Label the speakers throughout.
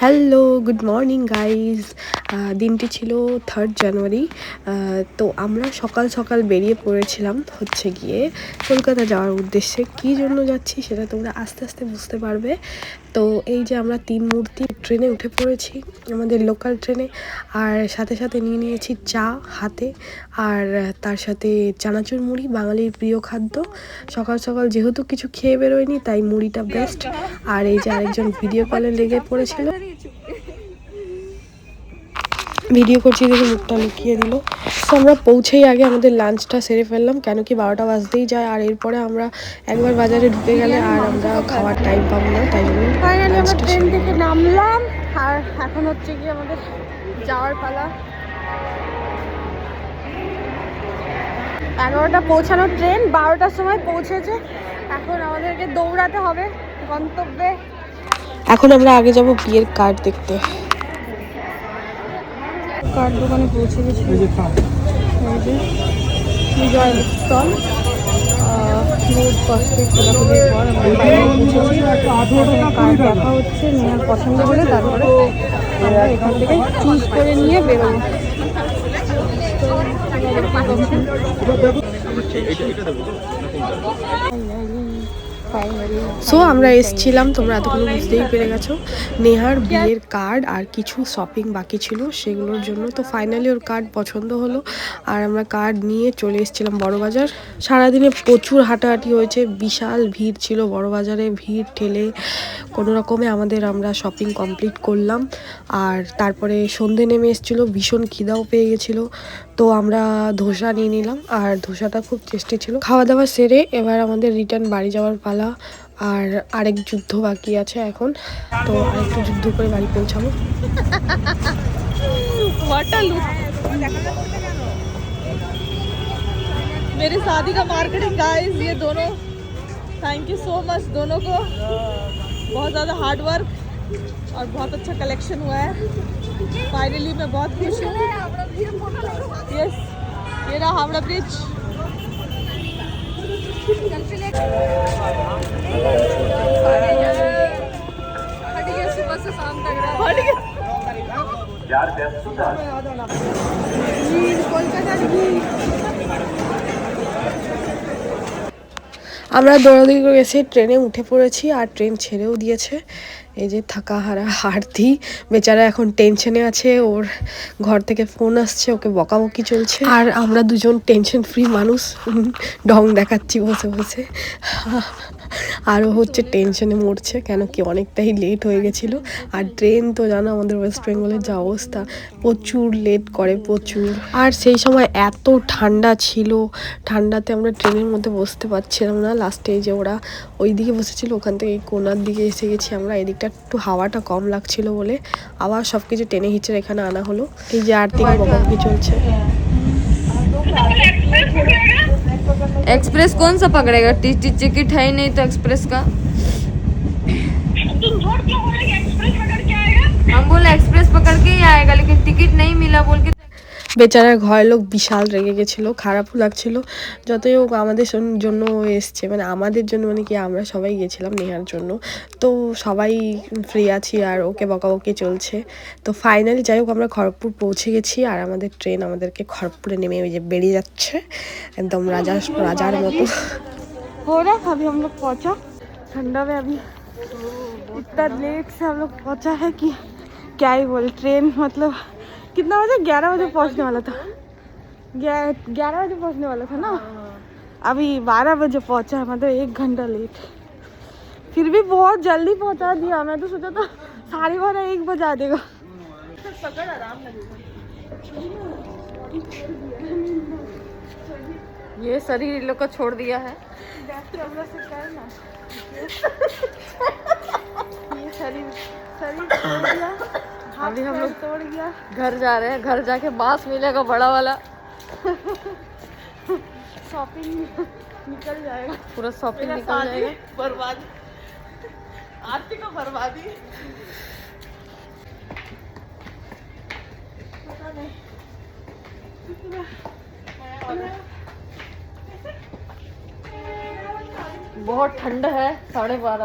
Speaker 1: Hello good morning guys দিনটি ছিল third January তো আমরা সকাল সকাল বেরিয়ে পড়েছিলাম হচ্ছে গিয়ে কলকাতা যাওয়ার উদ্দেশ্যে। কী জন্য যাচ্ছি সেটা তোমরা আস্তে আস্তে বুঝতে পারবে। তো এই যে আমরা তিন মূর্তি ট্রেনে উঠে পড়েছি, আমাদের লোকাল ট্রেনে, আর সাথে সাথে নিয়ে নিয়েছি চা হাতে, আর তার সাথে চানাচুর মুড়ি, বাঙালির প্রিয় খাদ্য। সকাল সকাল যেহেতু কিছু খেয়ে বেরোয়নি, তাই মুড়িটা বেস্ট আর এই যে আরেকজন ভিডিও কলে লেগে পড়েছিল। ভিডিও করছি দেখে মুখটা লুকিয়ে দিল। তো আমরা পৌঁছেই আগে আমাদের লাঞ্চটা সেরে ফেললাম কেন কি বারোটা বাজতেই যায় আর এরপরে আমরা একবার বাজারে ঢুকে গেলে আর আমরা খাওয়ার টাইম পাবো না তাই জন্য
Speaker 2: আমরা ট্রেন থেকে নামলাম আর এখন হচ্ছে কি আমাদের যাওয়ার পালা। এগারোটা পৌঁছানোর ট্রেন বারোটার সময় পৌঁছেছে। এখন আমাদেরকে দৌড়াতে হবে গন্তব্যে।
Speaker 1: এখন আমরা আগে যাব বিয়ের কার্ড দেখতে।
Speaker 2: কার দোকানে পৌঁছে গেছি? এই যে বিজয় স্টল রোড কষ্টে খোলাখুলির পর আমরা বাইরে পৌঁছেছি। কার দেখা হচ্ছে নেওয়ার পছন্দ হলে তারপরে আমরা এখান থেকে চুজ করে নিয়ে বেরোবো।
Speaker 1: সো আমরা এসছিলাম, তোমরা এতগুলো বুঝতেই পেরে গেছো। নেহার বিয়ের কার্ড আর কিছু শপিং বাকি ছিল সেগুলোর জন্য। তো ফাইনালি ওর কার্ড পছন্দ হলো আর আমরা কার্ড নিয়ে চলে এসেছিলাম বড়বাজার। সারাদিনে প্রচুর হাঁটাহাঁটি হয়েছে, বিশাল ভিড় ছিল বড়বাজারে, ভিড় ঠেলে কোনো রকমে আমাদের আমরা শপিং কমপ্লিট করলাম। আর তারপরে সন্ধে নেমে এসেছিল, ভীষণ খিদাও পেয়ে গেছিল। তো আমরা ধোসা নিয়ে নিলাম আর ধোসাটা খুব টেস্টি ছিল। খাওয়া দাওয়া সেরে এবার আমাদের রিটার্ন বাড়ি যাওয়ার পালা আর আরেক যুদ্ধ বাকি আছে এখন তো আরেকটু যুদ্ধ করে বাড়ি পৌঁছাবো
Speaker 2: व्हाट अ लुक मेरी शादी का मार्केटिंग गाइस ये दोनों थैंक यू सो मच दोनों को बहुत ज़्यादा हार्ड वर्क और बहुत अच्छा कलेक्शन हुआ है फाइनली मैं बहुत खुश हूँ यस ये रहा हावड़ा ब्रिज
Speaker 3: যার ব্যস্ততা
Speaker 1: আমরা দৌড়াদৌড়ি করে এসে ট্রেনে উঠে পড়েছি আর ট্রেন ছেড়েও দিয়েছে। এই যে থাকা হারা হারতি, বেচারা এখন টেনশনে আছে, ওর ঘর থেকে ফোন আসছে, ওকে বকাবকি চলছে। আর আমরা দুজন টেনশন ফ্রি মানুষ ঢং দেখাচ্ছি বসে বসে। আর ও হচ্ছে টেনশনে মরছে কেন কি অনেকটাই লেট হয়ে গেছিল। আর ট্রেন তো জানো আমাদের ওয়েস্ট বেঙ্গলের যা অবস্থা প্রচুর লেট করে প্রচুর। আর সেই সময় এত ঠান্ডা ছিল ঠান্ডাতে আমরা ট্রেনের মধ্যে বসতে পারছিলাম না। লাস্টে যে ওরা ওই দিকে বসেছিল ওখান থেকে কোনার দিকে এসে গেছি আমরা। এদিকটা একটু হাওয়াটা কম লাগছিল বলে। আবার সব কিছু টেনে হিচড়ে এখানে আনা হলো। এই যে আর্থিক বকাবকি চলছে।
Speaker 4: एक्सप्रेस कौन सा पकड़ेगा? टिकट है ही नहीं तो एक्सप्रेस का। हम बोले एक्सप्रेस पकड़ के ही आएगा लेकिन टिकट नहीं मिला बोल के
Speaker 1: বেচারা ঘরের লোক বিশাল রেগে গেছিলো খারাপও লাগছিল যতই হোক আমাদের শোন- জন্য ও এসছে মানে আমাদের জন্য মানে কি আমরা সবাই গেছিলাম নেহার জন্য তো সবাই ফ্রি আছি আর ওকে বকাবকি চলছে তো ফাইনালি যাই হোক আমরা খড়গপুর পৌঁছে গেছি আর আমাদের ট্রেন আমাদেরকে খড়গপুরে নেমে ওই যে বেরিয়ে যাচ্ছে একদম রাজা রাজার মতো
Speaker 2: हो रहा है अभी हम लोग पहुंचा ठंडा में अभी इतना लेट से हम लोग पहुंचा है कि क्या ही बोले ट्रेन मतलब कितना बजे? ग्यारह बजे पहुँचने वाला था। ग्यारह बजे पहुँचने वाला था ना? अभी बारह बजे पहुँचा है मतलब एक घंटा लेट फिर भी बहुत जल्दी पहुँचा दिया मैं तो सोचा था साढ़े बारह एक बजा देगा।
Speaker 4: ये शरीर इन लोग को छोड़ दिया है। अभी हम लोग
Speaker 2: तोड़ गया
Speaker 4: घर जा रहे हैं। घर जाके बाँस मिलेगा बड़ा वाला।
Speaker 2: शॉपिंग निकल जाएगा।
Speaker 4: पूरा शॉपिंग निकल जाएगा।
Speaker 2: बर्बादी। आरती को बर्बादी। पता नहीं।
Speaker 4: বহুত ঠান্ডা হ্যাঁ বারো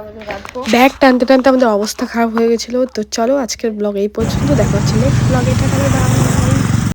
Speaker 1: ব্যাগ টানতে টানতে আমাদের অবস্থা খারাপ হয়ে গেছিল। তো চলো আজকের ব্লগ এই পর্যন্ত। দেখা হচ্ছে নেক্সট ব্লগ এটা